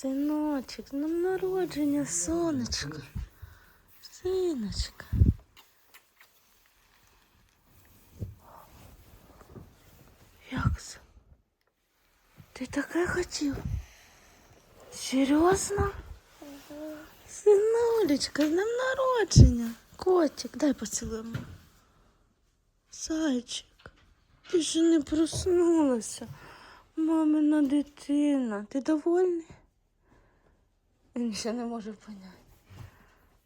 Синочок, з днем народження, сонечко. Синочка. Як це? Ти таке хотів? Серйозно? Синулечка, з днем народження. Котик, дай поцілуємо. Зайчик, ти ще не проснулася. Мамина дитина. Ти довольний? Він ще не може поняти.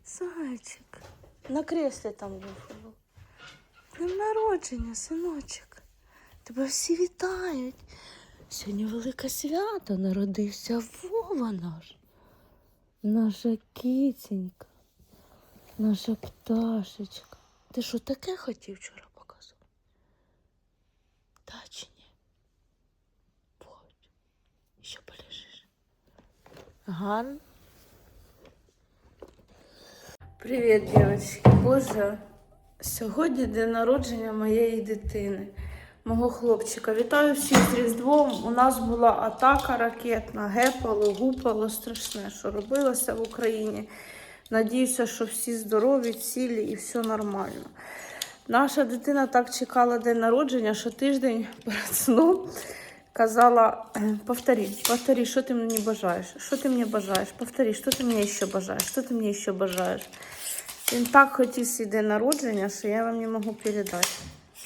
Зайчик. На креслі там був. Днем народження, синочок. Тебе всі вітають. Сьогодні велике свято народився Вова наш. Наша киценька, наша пташечка. Ти що таке хотів вчора показувати? Та чи ні? Будь. Ще полежиш. Гарно. Привіт, дівчатки. Боже, сьогодні день народження моєї дитини, мого хлопчика. Вітаю всіх з Різдвом. У нас була атака ракетна, гепало, гупало страшне, що робилося в Україні. Надіюся, що всі здорові, цілі і все нормально. Наша дитина так чекала день народження, що тиждень перед сном казала: «Е, повтори, повтори, що ти мені бажаєш? Що ти мені бажаєш? Повтори, що ти мені ще бажаєш? Що ти мені ще бажаєш? Він так хотів свій день народження, що я вам не можу передати.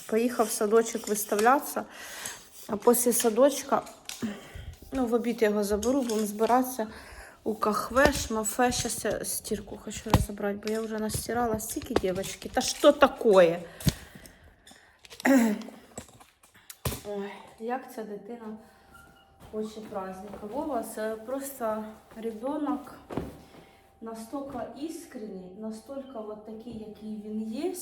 Поїхав в садочок виставлятися, а після садочка, ну, в обід я його заберу, будемо збиратися у кахве, шмафе. Зараз я стірку хочу розібрати, бо я вже настирала стільки дівчатки. Та що таке? Ой, як ця дитина хоче праздника. Вова це просто ребенок настолько искренний, настолько вот такий, який він є.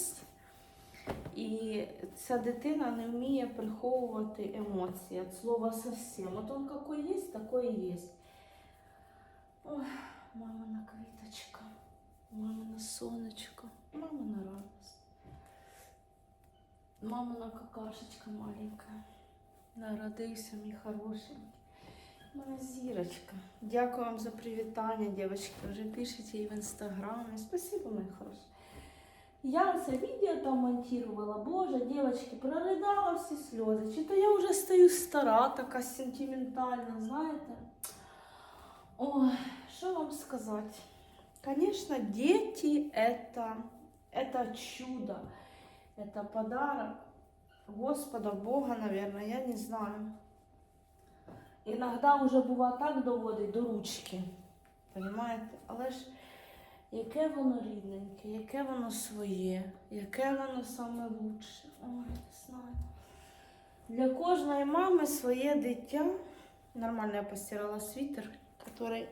І ця дитина не вміє приховувати емоції від слова совсем. От он какой є, такой і є. Ой, мамина квіточка, мамина сонечко, мамина радость. Мамина какашечка маленькая. Народився мій хорошенький. Моя зірочка. Дякую вам за привітання, дівчатки. Вже пишете і в інстаграмі. Спасибо, мої хороші. Я це відео там монтувала. Боже, дівчатки, проридала всі сльози. Чи то я вже стою стара, така сентиментальна, знаєте? Ой, що вам сказати? Конечно, дети это, это чудо, это подарок Господа Бога, наверное, я не знаю. Іногда вже бува так доводить до ручки. Понимаєте? Але ж яке воно рідненьке, яке воно своє, яке воно саме лучше. Ой, не знаю. Для кожної мами своє дитя. Нормально я постирала свитер, который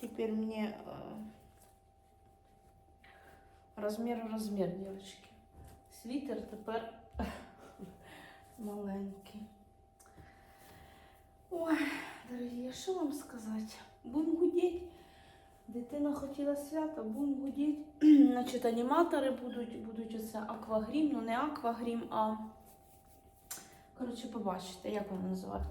теперь мне э, размер в размер, девочки. Свитер тепер маленький. Ой, дорогі, що вам сказати? Будемо гудіть. Дитина хотіла свята, будемо гудіть. Значить, аніматори будуть, будуть оце аквагрім, ну не аквагрім, а коротше, побачите, як воно називається.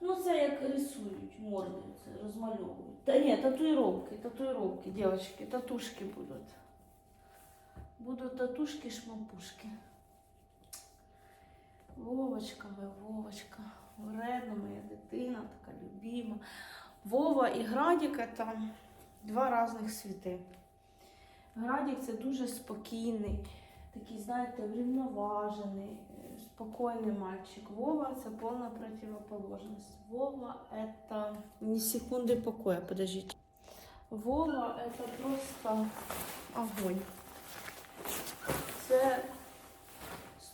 Ну, це як рисують морди, це розмальовують. Та ні, татуїровки, татуїровки, дівчатки, татушки будуть. Будуть татушки, шмапушки. Вовочка, моя Вовочка, вредна моя дитина, така любима. Вова і Градік це два різних світи. Градік це дуже спокійний, такий, знаєте, врівноважений, спокійний мальчик. Вова це повна противоположність. Вова це не секунди покоя, подождите. Вова це просто огонь. Це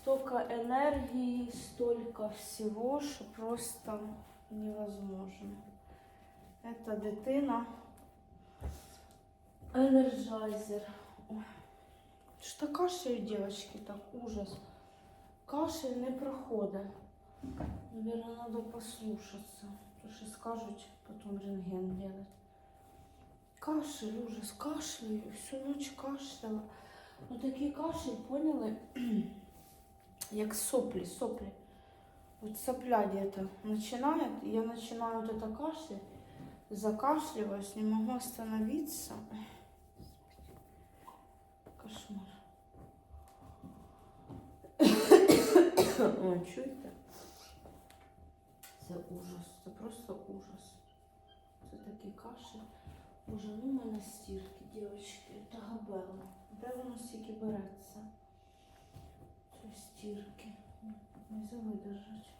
столько энергии, столько всего, что просто невозможно. Это дитина. Энерджайзер. Ой. Что кашель, девочки, так ужас. Кашель не проходит. Наверное, надо послушаться. Потому что скажут, потом рентген делать. Кашель, ужас, кашляю. Всю ночь кашляла. Ну такий кашель, поняли? як соплі, соплі. От сопля где-то начинает, я начинаю вот это кашлять. закашливаюсь, не могу остановиться. Кошмар. Ой, чуєте? Це ужас, це просто ужас. Це такий кашель. Боже, ну в мене стірки, дівчатки, та габела. Де воно стільки береться? Ці стірки. Не завидержать.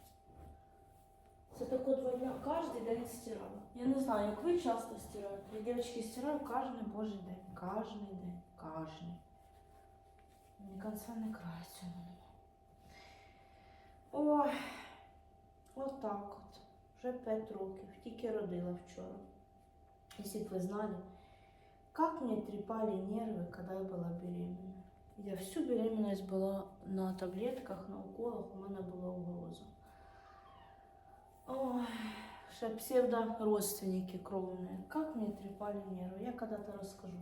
Це так от два дня кожен день стирала. Я не знаю, як ви часто стираєте. Я дівчатки стираю кожен божий день. Кожен день. Кожен. Ні конца не краю цьому нема. Ой, отак от. Вже 5 років. Тільки родила вчора. Если бы вы знали, как мне трепали нервы, когда я была беременна. Я всю беременность была на таблетках, на уколах, у мене була угроза. Ой, ще псевдородственники кровные. Как мне трепали нервы. Я когда-то расскажу.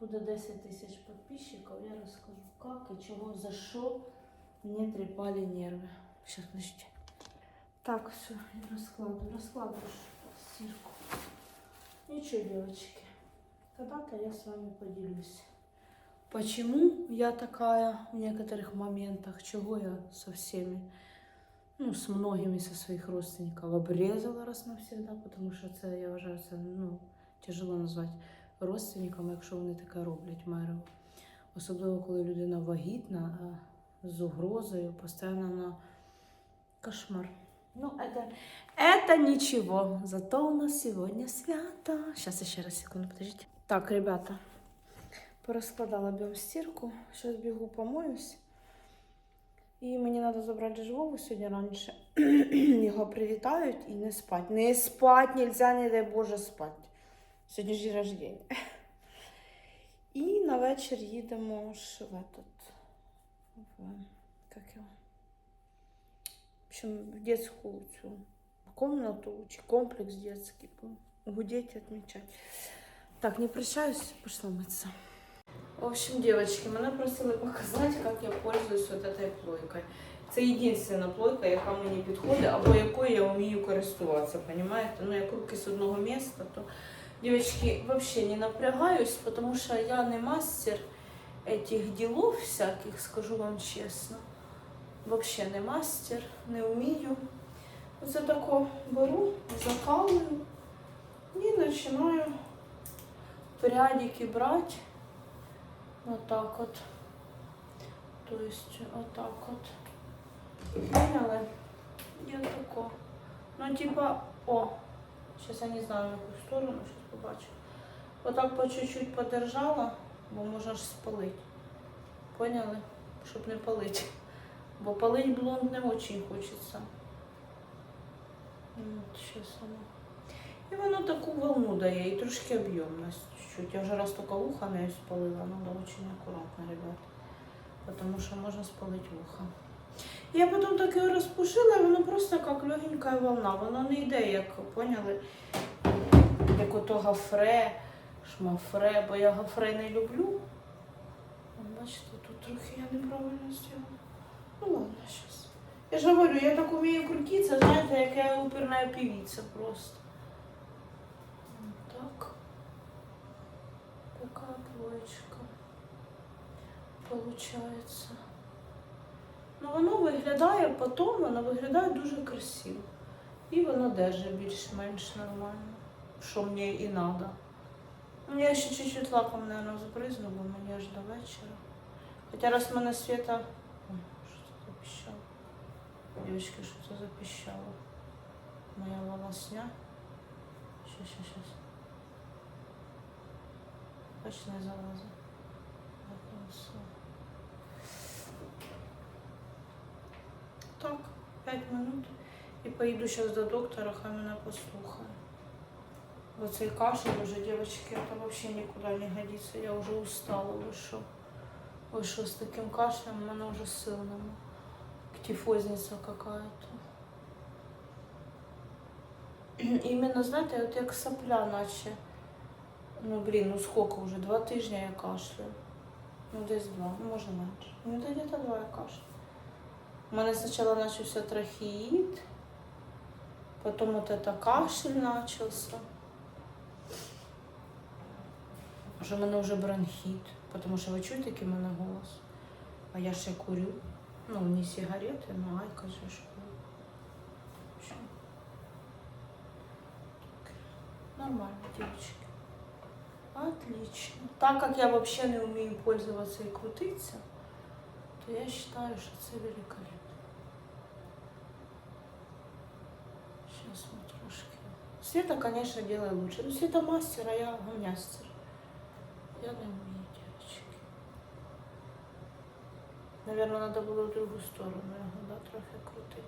Буде 10 тисяч підписчиків, я розкажу, як і чого, за що мені трепали нерви. Сейчас, подождите. Так, все, я розкладу, розкладу стирку. Ничего, девочки, когда-то я с вами поделюсь. Почему я такая в некоторых моментах, чего я со всеми, ну, с многими со своих родственников обрезала раз навсегда, потому що це, я вважаю, це, ну, тяжело назвати родственниками, якщо вони таке роблять мерево. Особливо, коли людина вагітна, а з угрозою, постійно на кошмар. Ну, это, это ничего. Зато у нас сегодня свято. Сейчас еще раз, секунду, подождите. Так, ребята, пораскладала биостирку. Сейчас бегу помоюсь. І мені треба забрати живого сьогодні раніше. Його привітають і не спать. Не спать нельзя, не дай Боже, спать. Сьогодні ж день рождення. І на вечір їдемо ж в этот, в, как його? В общем, в детскую цю комнату чи комплекс детский. Гудеть, отмечать. Так, не прощаюсь, пошла мыться. В общем, девочки, мене просили показати, як я пользуюсь вот этой плойкой. Це єдина плойка, яка мені підходить, або якою я вмію користуватися, понимаете? Ну, як руки з одного місця, то Девочки, вообще не напрягаюсь, потому что я не мастер этих делов всяких, скажу вам честно. Вообще не мастер, не вмію. Оце тако беру, закалую і починаю прядики брати. Отак от. То есть отак от. Поняли? Я тако. Ну, типа, о, Сейчас я не знаю, в яку сторону, сейчас побачу. Отак по чуть-чуть подержала, бо можна ж спалити. Поняли? Щоб не палити. Бо палить блонд не очень хочеться. От, щас воно. І воно таку волну дає, і трошки об'ємність чуть-чуть. Я вже раз тільки вуха не спалила, треба дуже акуратно, ребят. Потому що можна спалити вуха. Я потім так його розпушила, воно просто як легенька волна. Воно не йде, як поняли, як ото гафре, шмафре, бо я гафре не люблю. Бачите, тут трохи я неправильно зробила. Ну ладно, зараз. Я ж говорю, я так умію крутитися, знаєте, як я оперна певиця просто. Так. Така плоечка. Получается. Ну, воно виглядає потім, воно виглядає дуже красиво. І воно держить більш-менш нормально. Що мені і треба. Ну, я ще чуть-чуть лаком, мабуть, збризну, бо мені аж до вечора. Хоча раз в мене світа. Ой, що це запіщало? Дівчатки, що це запіщало? Моя волосня. Щас, щас, щас. Хоч не залазить. Так, все. Так, 5 минут. І поїду зараз до доктора, хай мене послухає. Бо цей кашель уже, девочки, это вообще никуда не годится. Я уже устала, ви що? Ви що, з таким кашлем у мене вже сил нема. Тифозниця какая-то. Іменно, знаєте, от як сопля, наче. Ну, блін, ну сколько вже? Два тижні я кашляю. Ну, десь два, ну може менше. Ну, то где-то два я кашляю. У мене спочатку почався трахеїд, потім от это кашель почався. Може, в мене вже бронхіт, тому що ви чуєте, який в мене голос. А я ще курю. Ну, не сигарети, ну айка же ж курю. Нормально, девочки. Отлично. Так как я вообще не умею пользоваться и крутиться, то я считаю, что это великолепно. Сейчас мы трошки. Света, конечно, делает лучше. Ну, Света мастер, а я гомнястер. Я не умею, девочки. Наверное, надо было в другую сторону його, да, трохи крутити.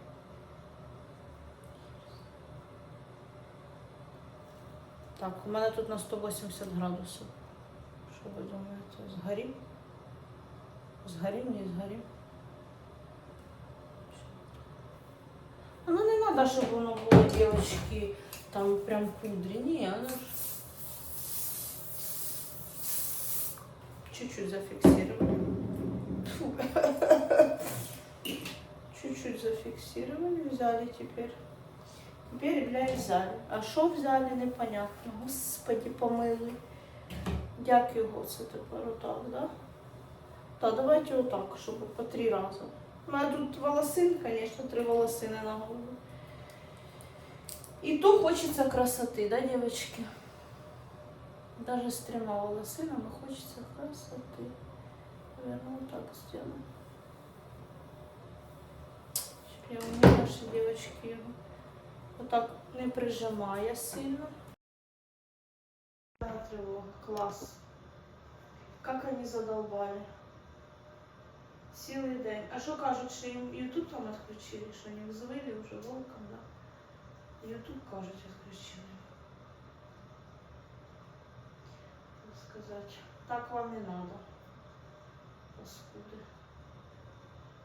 Так, у мене тут на 180 градусів. Що ви думаєте? Згорів? Згорів, не згорів. Ну не треба, щоб воно було, дівчатки, там прям пудрі. Ні, оно ж чуть-чуть зафиксировали. Чуть-чуть зафиксировали, взяли теперь. Теперь, бля, взяли. А що взяли, непонятно. Господи, помилуй. Дякую, тепер отак, да? Так, давайте отак, щоб по три рази. У мене тут волосин, звісно, три волосини на голову. І то хочеться красоти, да, девочки? Даже с тремя волосинами хочется красоты. Наверное, вот так сделаем. Щоб я умела, наши девочки его вот так не прижимая сильно. Тревога. Класс. Как они задолбали. Цілий день. А що кажуть, що їм YouTube там відключили, що не взвили вже волком, да? YouTube, кажуть, відключили. так сказать. Так вам не надо. Паскуды.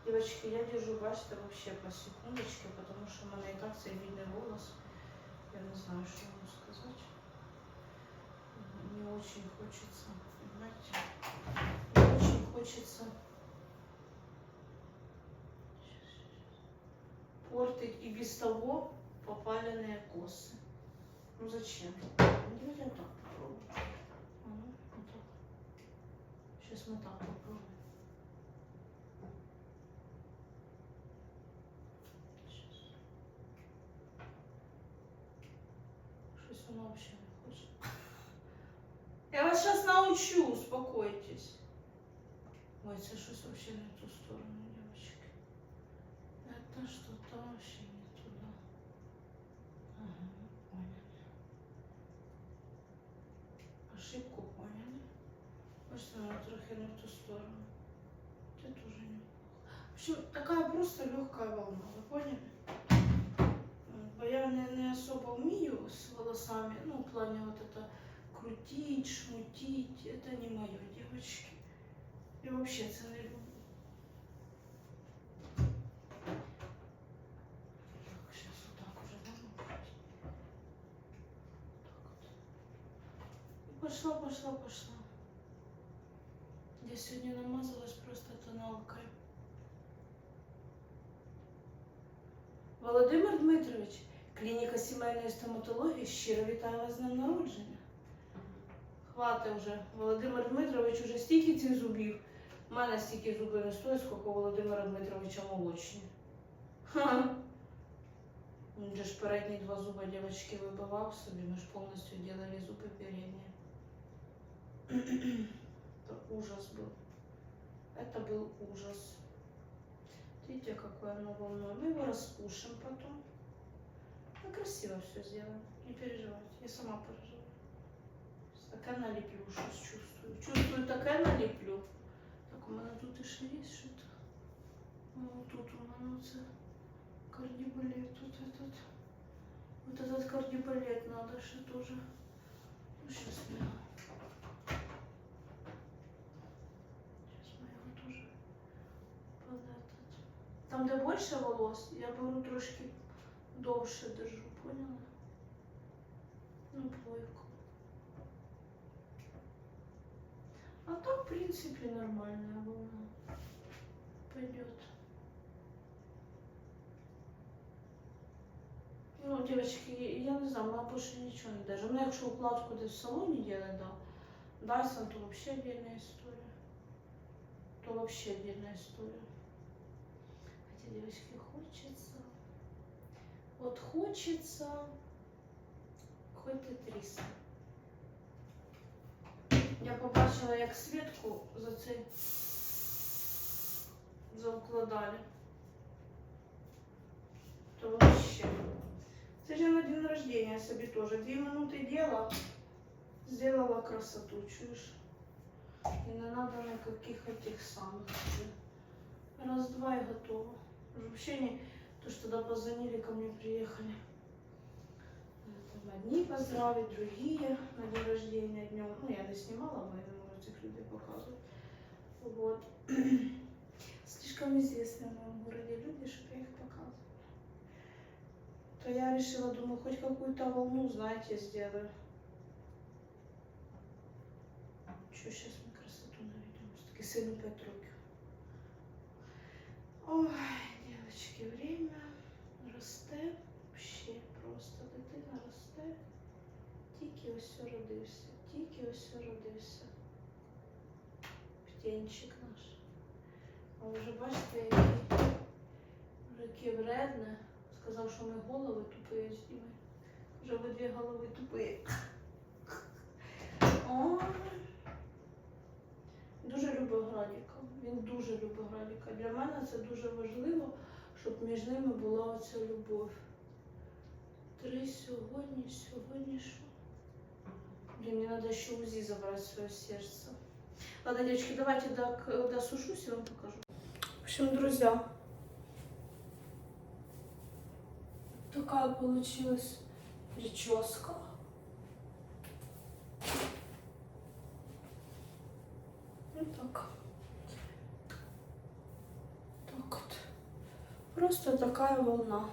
Девочки, я держу, бачите, вообще по секундочке, потому что у меня и так видный голос. Я не знаю, что вам сказать. Не очень хочется, понимаете? Не очень хочется портить и без того попаленные косы. Ну зачем? Ну, Давайте вот так попробуем. Сейчас мы так попробуем. Сейчас. Воно вообще не хоче. Я вас сейчас научу, успокойтесь. Ой, це щось вообще в ту сторону, девочки. Это что-то вообще не туда. Ага, поняли. Ошибку поняли. Просто она трохи в ту сторону. Ты тоже не. В общем, такая просто легкая волна, вы поняли? Я не, не особо умею с волосами, ну, в плане вот это крутить, шмутить, это не мое, девочки. Я вообще это не люблю. И пошла, пошла, пошла. Я сегодня намазалась просто тоналкой. Володимир Дмитрович, клініка сімейної стоматології щиро вітаю вас з днем народження. Хвати вже. Володимир Дмитрович уже стільки цих зубів. У мене стільки зубів не стоїть, скільки у Володимира Дмитровича молочні. Ха. Він же ж передні два зуба дівчатки вибивав собі, ми ж повністю делали зуби передні. Это ужас был. Это был ужас. Видите, какое оно волной. Мы его распушим потом. Мы красиво все сделаем. Не переживайте. Я сама переживаю. Таке наліплю, щось чувствую. Чувствую, таке наліплю. Так, у мене тут ще є щось. Ну, тут у мене це кардібалет. Тут этот. Вот этот кардібалет надо ще тоже. Ну, сейчас я. Сейчас мы его тоже под этот. Там, де більше волос, я беру трошки довше держу, поняла? Ну, плойку. А так, в принципе, нормальная волна. Пойдет. Ну, девочки, я не знаю, вона більше нічого не держу. Ну, якщо укладку десь в салоні делать, да. Дайсон то вообще отдельная история. То вообще отдельная история. Хотя, девочки, хочется. Вот хочется і 300. Я побачила, як Светку за це заукладали. То вообще. Це ж на день рождения собі тоже. Дві минути дела сделала красоту, чуєш? І не надо никаких этих самых. Раз-два и готово. Вообще то, что тогда позвонили, ко мне приехали. Там одни поздравить, другие на день рождения днем. Ну, я не снимала, но я не могу этих людей показывать. Вот. Слишком известные в моем городе люди, чтобы я их показывала. То я решила, думаю, хоть какую-то волну, знаете, сделаю. Что сейчас мы красоту наведем? Все-таки сыну 5 років. Ой, девочки, время росте. Вообще просто дитина росте. Тільки ось родився, тільки ось родився. Птенчик наш. А вже бачите, який, вже вредне. Сказав, що ми голови тупі з Дімою. Вже ви дві голови тупі. Ой. Дуже любить Градіка. Він дуже любить Градіка. Для мене це дуже важливо, щоб між ними була оця любов. Три сьогодні, сьогодні що? Блин, мне надо еще УЗИ забрать свое сердце. Ладно, девочки, давайте до- досушусь и вам покажу. В общем, друзья, такая получилась прическа. Просто такая волна.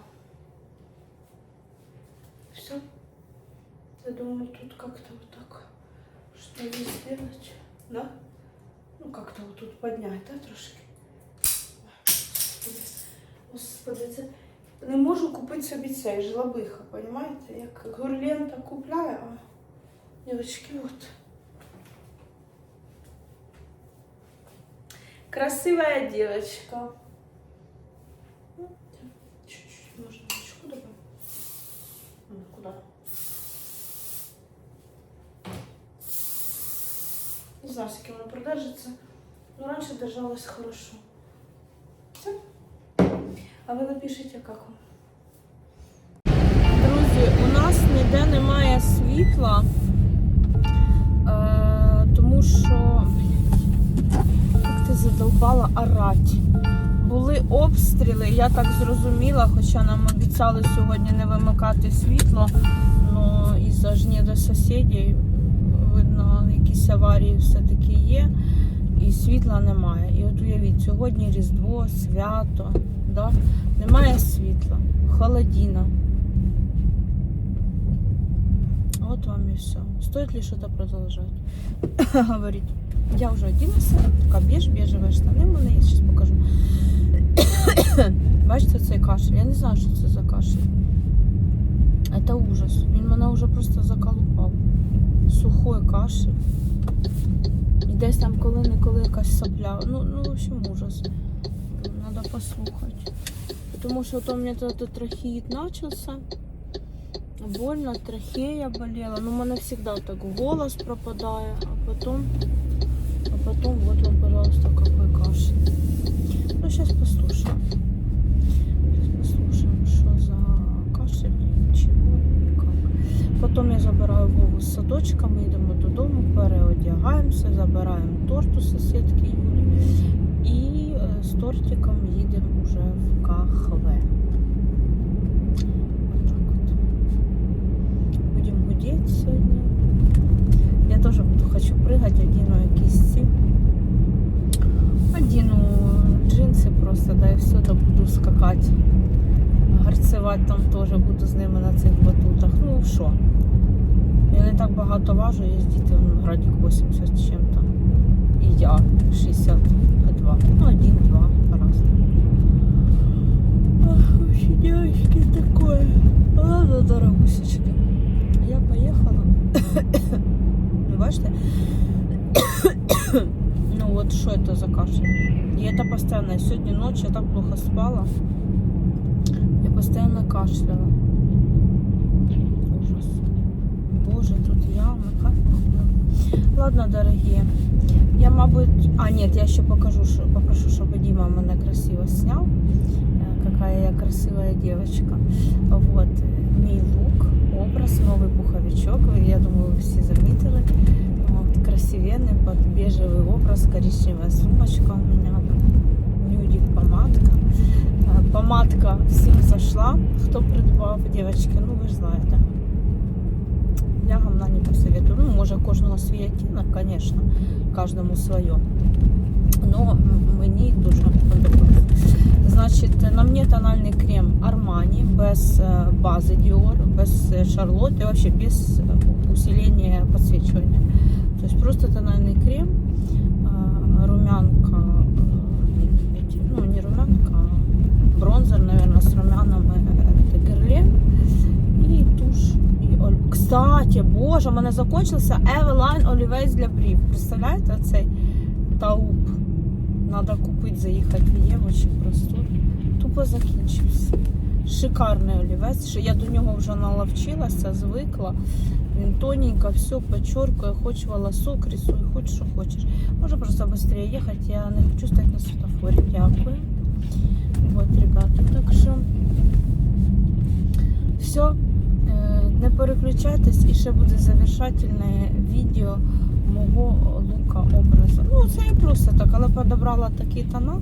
Все. Я думаю, тут как-то вот так что ли сделать, да? Ну, как-то вот тут поднять, да, трошки? Господи, це не можу купити собі цей жлобиха, понимаете? Як гурлента купляю, а девочки, от. Красивая девочка. Она. Но раньше держалась хорошо. Все. А ви напишіть, як вам. Друзі, у нас ніде немає світла, е, тому що як ти задовбала орать. Були обстріли, я так зрозуміла, хоча нам обіцяли сьогодні не вимикати світло, але із-за ж до сусідів, якісь аварії все-таки є, і світла немає. І от уявіть, сьогодні Різдво, свято, да? немає світла, холодіна. Вот вам и все. Стоит ли что-то? Говорить. Я уже оделась, така беж, бежевые штани мене є, зараз покажу. Бачите цей кашель? Я не знаю, що це за кашель. Це ужас. Він мене вже просто заколупав. Сухой кашель. Десь там коли-неколи якась сопля. Ну, ну, в общем, ужас. Надо послухати. Потому что то у меня тут трахеит начался. Больно, трахея болела. Ну, у мене всегда так голос пропадает, а потом, а потом вот вам, пожалуйста, какой кашель. Ну, сейчас послушаем. Сейчас послушаем, что за кашель, и чего и как. Потом я забираю Вову з садочка, ми йдемо додому, переодягаємося, забираємо торт у сусідки Юлі. І е, з тортиком їдемо вже в кахве. Вот так вот. Будем гудеть сегодня. Я тоже буду, хочу прыгать, одену якісь ці. Одену джинси просто, да, і все, да буду скакати. Гарцевати там теж буду з ними на цих батутах. Ну, що? Я не так багато важу, є діти, ну, градік 80 з чим-то. І я 62. Ну, один-два по-разному. Ах, вообще, девочки, такое. Ладно, дорогусечки. Я поехала. Ви бачите, Ну вот что это за кашель? И это постоянно. Сегодня ночью я так плохо спала. Я постоянно кашляла. Ужас. Боже, тут ямы, как похуй. Ладно, дорогие. Я, мабуть... А, нет, я еще покажу, що- попрошу, чтобы Дима мене красиво снял. Э, Какая я красивая девочка. Вот. э, Мій лук, образ, новый пуховичок. Ви, Я думаю, ви всі замітили. Вот, красивенный под бежевый образ, коричневая сумочка у меня, Помадка всім зашла, хто придбав, девочки, ну ви ж знаєте. Я гамна не посоветую. Ну, може, кожного свій оттінок, звісно, кожному своє. Но мені дуже подобається. Значить, на мені тональний крем Armani без е, бази Dior, без е, Charlotte вообще без е, усиления подсвечивания. То есть просто тональный крем, румянка, бронзер, наверное, с румянами это Герле и тушь. І оль... Кстати, боже, у мене закончився Eveline Olivais для брів. Представляєте цей тауп? Надо купити, заїхати в Єву чи просто. Тупо закінчився. Шикарний олівець. Я до нього вже наловчилася, звикла. Він тоненько, все подчеркує, хоч волосок рисуй, хоч що хочеш. Може просто швидше їхати, я не хочу стати на світофорі. Дякую. Вот, ребята, так що все. Не переключайтесь, і ще буде завершательне відео мого лука образу. Ну, це і просто так, але подобрала такі тона.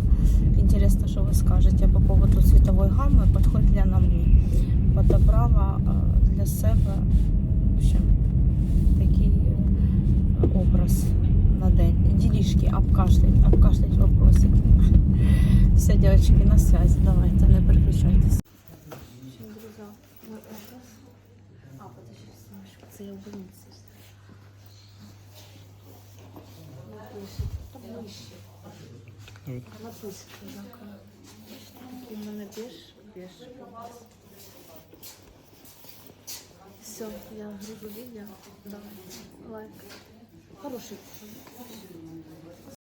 Интересно, що ви скажете по поводу цветової гамми, підходить вона мені. Подобрала е, для себе в такий е, образ на день. Ділішки, обкашлять, обкашлять вопросик. Все, девочки, на связи. Давайте, не переключайтесь. А, подожди, сумочку. Це я в больниці. Та ближче. Написано, дякую. Такий в мене біж, біж. Все, я грузу відео. Давай, лайк. Хороший.